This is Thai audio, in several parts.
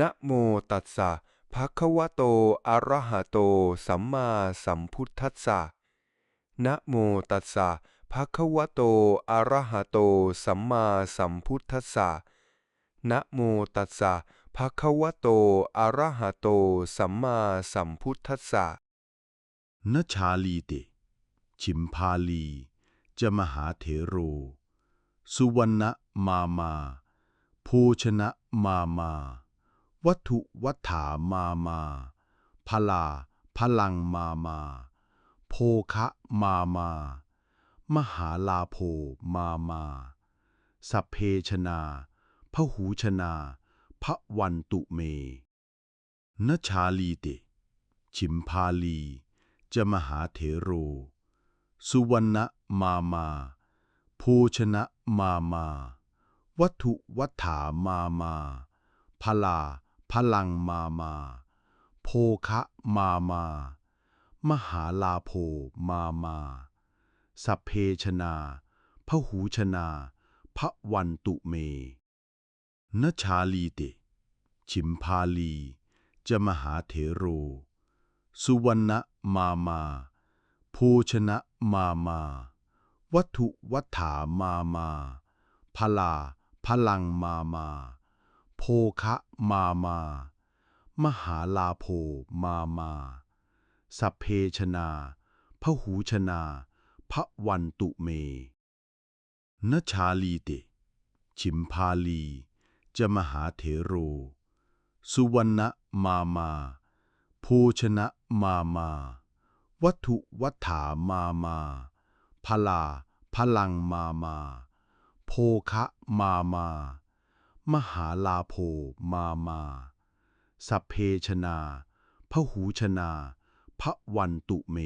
นะโมตัสสะภะคะวะโต อะระหะโต สัมมาสัมพุทธัสสะนะโมตัสสะภะคะวะโต อะระหะโต สัมมาสัมพุทธัสสะนะโมตัสสะภะคะวะโต อะระหะโต สัมมาสัมพุทธัสสะนชาลีเต ชิมพาลี จะมหาเถโร สุวรรณมามาภูชนะมามา วัตถุวัฏฐามามา พลา พลังมามา โภคะมามา มหาลาโภมามา สัพเพชนาพหูชนาพระวันตุเมนชาลีเต ชิมพาลี จะมหาเถโร สุวรรณมามา ภูชนะมามา วัตถุวัฏฐามามา พลา พลังมามา โภคะมามา มหาลาโภมามา สัพเพชนาพหูชนาพระวันตุเมนชาลีเต ชิมพาลี จะมหาเถโร สุวรรณมามา ภูชนะมามา วัตถุวัฏฐามามา พลาพลังมามา โภคะมามา มหาลาโภมามา สัพเพชนาพหูชนาพระวันตุเมนชาลีเต ชิมพาลี จะมหาเถโร สุวรรณมามา ภูชนะมามา วัตถุวัฏฐามามา พลาพลังมามา โภคะมามา มหาลาโภมามา สัพเพชนาพหูชนาพระวันตุเม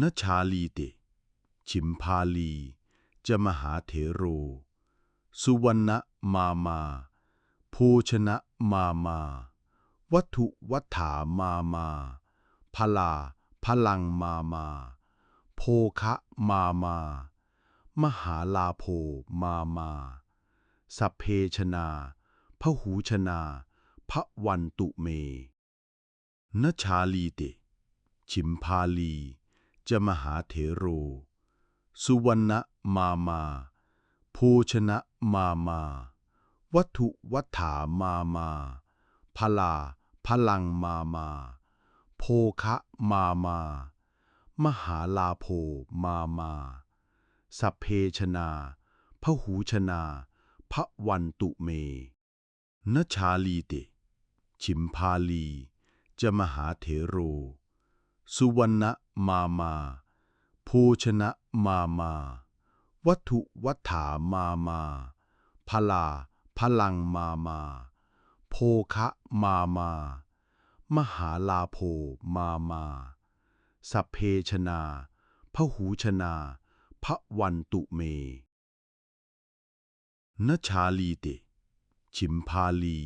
นชาลีเต ชิมพาลี จะมหาเถโร สุวรรณมามา ภูชนะมามา วัตถุวัฏฐามามาพลาพลังมามา โภคะมามา มหาลาโภมามา สัพเพชนาพหูชนาพระวันตุเมนชาลีติ ชิมพาลี จะมหาเถโร สุวรรณมามา ภูชนะมามา วัตถุวัฏฐามามาพลาพลังมามา โภคะมามา มหาลาโภมามา สัพเพชนาพหูชนา พระวันตุเม นชาลีติ ชิมพาลี จะมหาเถโร สุวรรณมามาภูชนะมามา วัตถุวัฏฐามามาพลาพลังมามา โภคะมามา มหาลาโภมามาสัพเพชนาพหูชนาพระวันตุเม นชาลีเต ชิมพาลี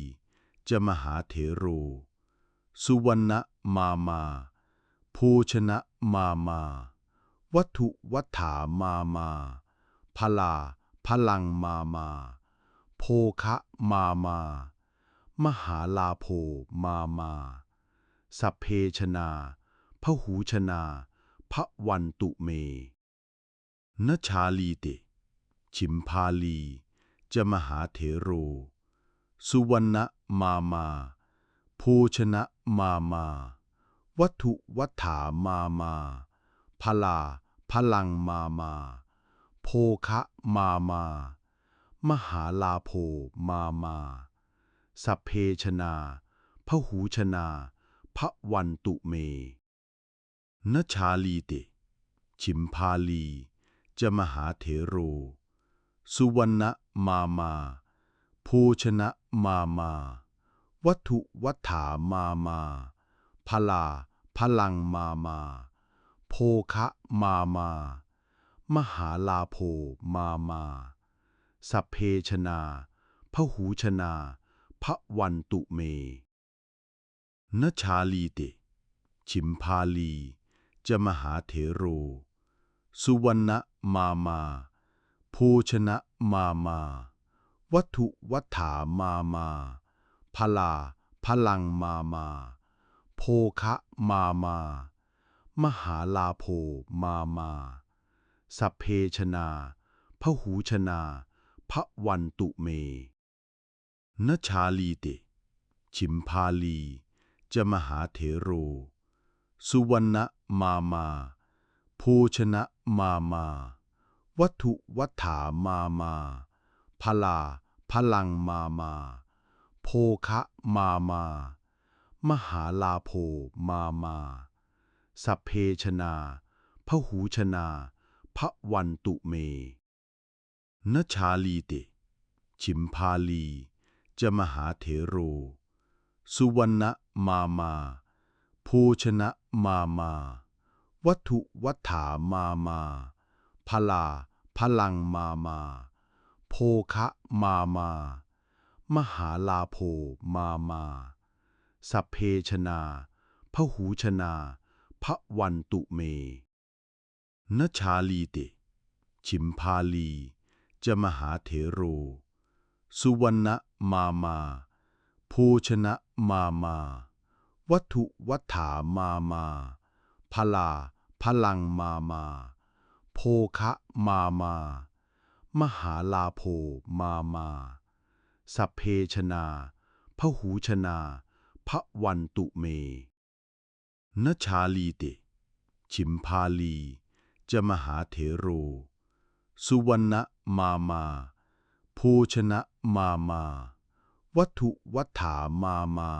จะมหาเถโร สุวรรณมามา ภูชนะมามา วัตถุวัฏฐามามาพลาพลังมามา โภคะมามา มหาลาโภมามาสัพเพชนาพหูชนาพระวันตุเมนชาลีเต ชิมพาลี จะมหาเถโร สุวรรณมามา ภูชนะมามา วัตถุวัฏฐามามา พลา พลังมามา โภคะมามา มหาลาโภมามาสัพเพชนาพหูชนาพระวันตุเม นชาลีติชิมพาลี จะมหาเถโร สุวรรณมามา ภูชนะมามา วัตถุวัฏฐามามาพลาพลังมามา โภคะมามา มหาลาโภมามา สัพเพชนาพหูชนาพระวันตุเมนชาลีติชิมพาลี จะมหาเถโร สุวรรณมามา ภูชนะมามา วัตถุวัฏฐามามาพลาพลังมามา โภคะมามา มหาลาโภมามา สัพเพชนาพหูชนาพระวันตุเมนชาลีติ ชิมพาลี จะมหาเถโร สุวรรณมามาโภชนะมามา วัตถุวัฏฐามามา พลา พลังมามา โภคะมามา มหาลาโภมามา สัพเพชนาพหูชนาพระวันตุเมนชาลีเต ชิมพาลี จะมหาเถโร สุวรรณมามาโภชนะมามา วัตถุวัฏฐามามา พลา พลังมามา โภคะมามา มหาลาโภมามา สัพเพชนาพหูชนาพระวันตุเมนชาลีติ ชิมพาลี จะมหาเถโร สุวรรณมามา โภชนะมามา วัตถุวัฏฐามามา พลา พลังมามา โภคะมามา มหาลาโภมามา สัพเพชนาพหูชนาพระวันตุเมนชาลีเต ชิมพาลี จะมหาเถโร สุวรรณมามาโภชนะมามา วัตถุวัฏฐามามา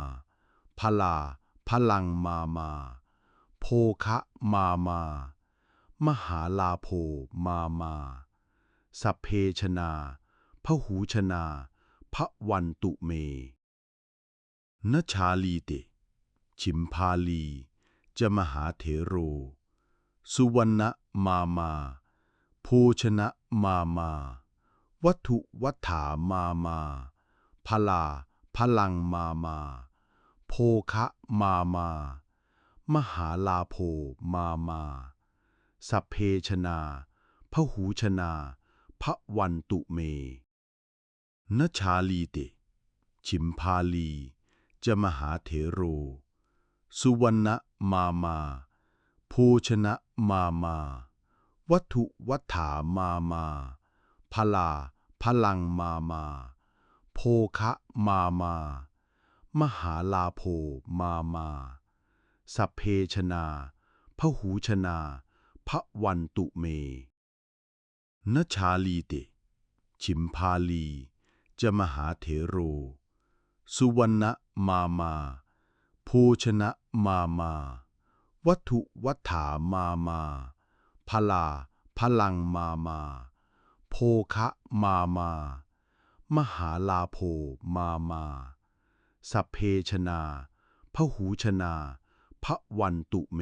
พลาพลังมามา โภคะมามา มหาลาโภมามา สัพเพชนาพหูชนาพระวันตุเมนชาลีเต ชิมพาลี จะมหาเถโร สุวรรณมามาโภชนะมามา วัตถุวัฏฐามามาพลาพลังมามา โภคะมามา มหาลาโภมามา สัพเพชนาพหูชนาพระวันตุเมนชาลีติ ชิมพาลี จะมหาเถโร สุวรรณมามา โภชนะมามา วัตถุวัฏฐามามาพลาพลังมามา โภคะมามา มหาลาโภมามา สัพเพชนาพหูชนา พระวันตุเม นชาลีเต ชิมพาลี จะมหาเถโร สุวรรณมามาโภชนะมามา วัตถุวัฏฐามามา พลา พลังมามา โภคะมามา มหาลาโภมามา สัพเพชนาพหูชนาพระวันตุเม